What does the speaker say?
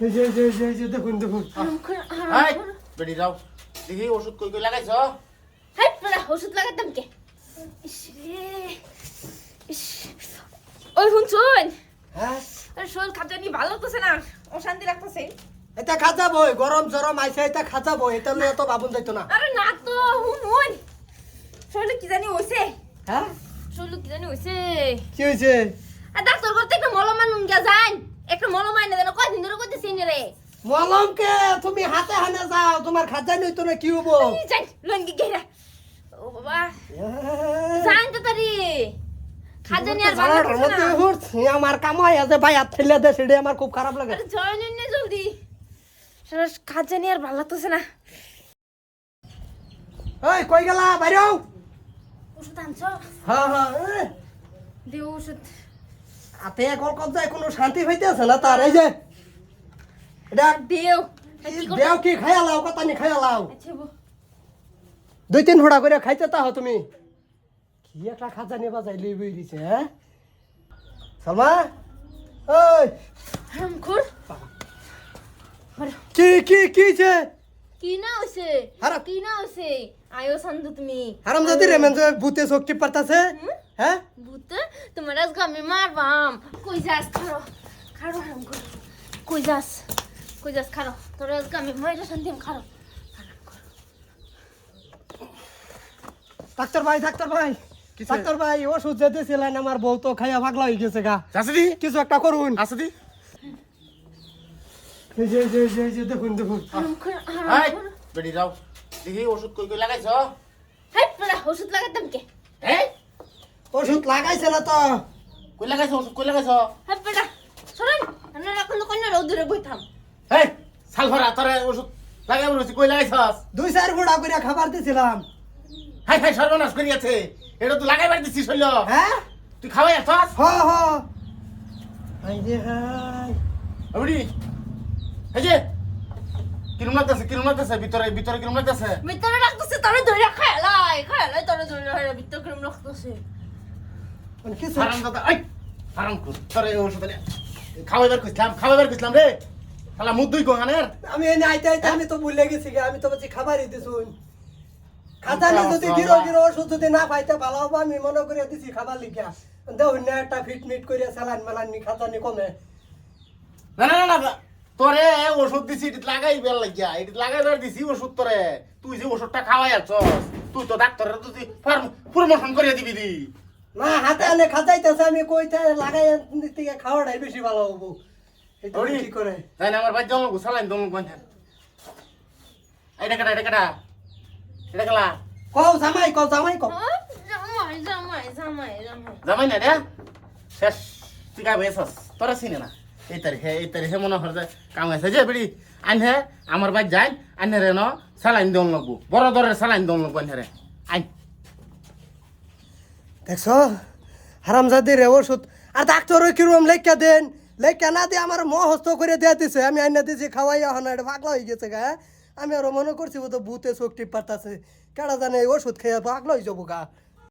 এই যে এই যে, এই যে, দেখুন দেখুন। এই বেডি যাও দেখি ওষুধ কই কই লাগাইছ? হাই পড়া ওষুধ লাগাতাম কে? ইস রে ইস। ওই শুনছুন হ্যাঁ? শরীর খাদ্য ভালো লাগতেছে না অশান্তি লাগতেছে। এটা খাজা বই গরম জরম আইছে এটা খাজা বই এটা লইয়া তো যাইতো না। আরে না তো হুন হুন শরীর কি জানি হইছে? হ্যাঁ? শরীর কি জানি হইছে? কি হয়েছে আর ডাক্তার করতে একটা মলম আনুন গিয়া যান। একটা মলম আইনে দেন কয়দিন ধরে করতেছি রে। মলমকে তুমি হাতে হানে যাও তোমার খাজা নইতো না কি হব? যাই লঙ্গি গেরা ও বাবা। যান তো তারি। খাজা নিয়ে আর ভালো না। আমার কাম হয় আছে ভাই হাত ঠেলে দে সেটা আমার খুব খারাপ লাগে। আরে জয় নে জলদি। খাজা নিয়ে আর ভালো লাগতেছে না। ওই কই গেলা বাইরেও ওষুধ আনছ? হ্যাঁ হ্যাঁ দেও ওষুধ। হাতে কল যায় কোনো শান্তি হইতেছে না তার? এই যে এটা দেও। দেও কি খাইয়া লাও কথা নি খাইয়া লাও। আচ্ছা দুই তিন ফোড়া করে খাইতে তাহ তুমি। কি একটা খাজা নেবা যাই লই বই দিছে হ্যাঁ? সালমা ওই। হাম খুর কি কি কি কি না হইছে। কি না হইছে? আয়ো সন্দ তুমি রে মেন ভূতে শক্তি পারতাছে হ্যাঁ ভূত তোমার মারবাম কই যাস খারো খারো হারাম কর কই যাস কই যাস খারো তোর মাইরা শান্তি খারো ডাক্তার ভাই ডাক্তার ভাই ডাক্তার ভাই ওষুধ যেতেছিলেন আমার বউ তো খাইয়া ভাগলা হয়ে গেছে গা কিছু একটা করুন আসদি এই যে এই যে, এই যে, যে, দেখুন দেখুন যাও দেখি ওষুধ কই কই লাগাইছ? হাই পড়া ওষুধ লাগাতাম কে? এই ওষুধ লাগাইছে না তো। কই লাগাইছ ওষুধ কই লাগাইছ? হাই পড়া সরেন আমরা তো কন্যা রোদুরে বইতাম। এই সালফারা তোরে ওষুধ লাগাই বলছি কই লাগাইছস? দুই চার ফোড়া করে খাবার দিছিলাম। হাই হাই সর্বনাশ করিয়াছে এটা তো লাগাইবার দিছিস হইল। হ্যাঁ? তুই খাওয়াই আসছস হ হ। হাই রে হাই। এই যে কিরম লাগতেছে কিরম লাগতেছে? ভিতরে ভিতরে কিরম লাগতেছে? ভিতরে রাখতেছে তোরে ধরে খায়ালাই খায়ালাই তোরে ধরে ধরে ভিতরে কেমন রাখতেছে মানে কিছু হারাম দাদা এই হারাম কর। তোরে ওষুধ খাওয়াইবার কইছিলাম খাওয়াইবার কইছিলাম রে। শালা মুখ দুই গোহানের আমি এনে আইতে আইতে আমি তো ভুলে গেছি আমি তো বলছি খাবারই দিছুন। খাতানি যদি গিরো গিরো ওষুধ যদি না পাইতে ভালো হব আমি মনে করে দিছি খাবার লিখিয়া। দেখ না একটা ফিট মিট করিয়া সালান মালান নি খাতানি কমে। না না না না তোরে ওষুধ দিছি এটি লাগাই বেল লাগিয়া। এটি লাগাইবার দিছি ওষুধ তোরে। তুই যে ওষুধটা খাওয়াই আছস তুই তো ডাক্তারের তুই প্রমোশন করে দিবি দি। না হাতে আনে খাতাইতেছে আমি কইতে লাগাই থেকে খাওয়াটাই বেশি ভালো হব। এটা কি করে? তাই না আমার ভাই জল গুছালাইন দম কোনটা এটা কাটা এটা কাটা। এটা কালা। কও জামাই কও জামাই কও। হ্যাঁ? জামাই জামাই জামাই জামাই। জামাই না রে? শেষ তুই গায়ে বসস তোরা চিনে না। এই তারিখে এই তারিখে মনে হয় যে কাম আছে যে বেড়ি। আনহে আমার ভাই যাই, আনহে রে ন সালাইন দম লাগবো বড় দরের সালাইন দম লাগবো আনহে রে আইন দেখছ হারামজাদি রে ওষুধ আর ডাক্তার কিরম লেখা দেন। লেখা না দিয়ে আমার মোহ হস্ত করে দিয়ে দিছে। আমি আইনা দিছি খাওয়াই এখন এটা পাগলা হয়ে গেছে গা। আমি আরও মনে করছি ও তো ভূতে শক্তি পাতাছে। কেডা জানে ওষুধ খেয়ে পাগলা হয়ে যাব গা।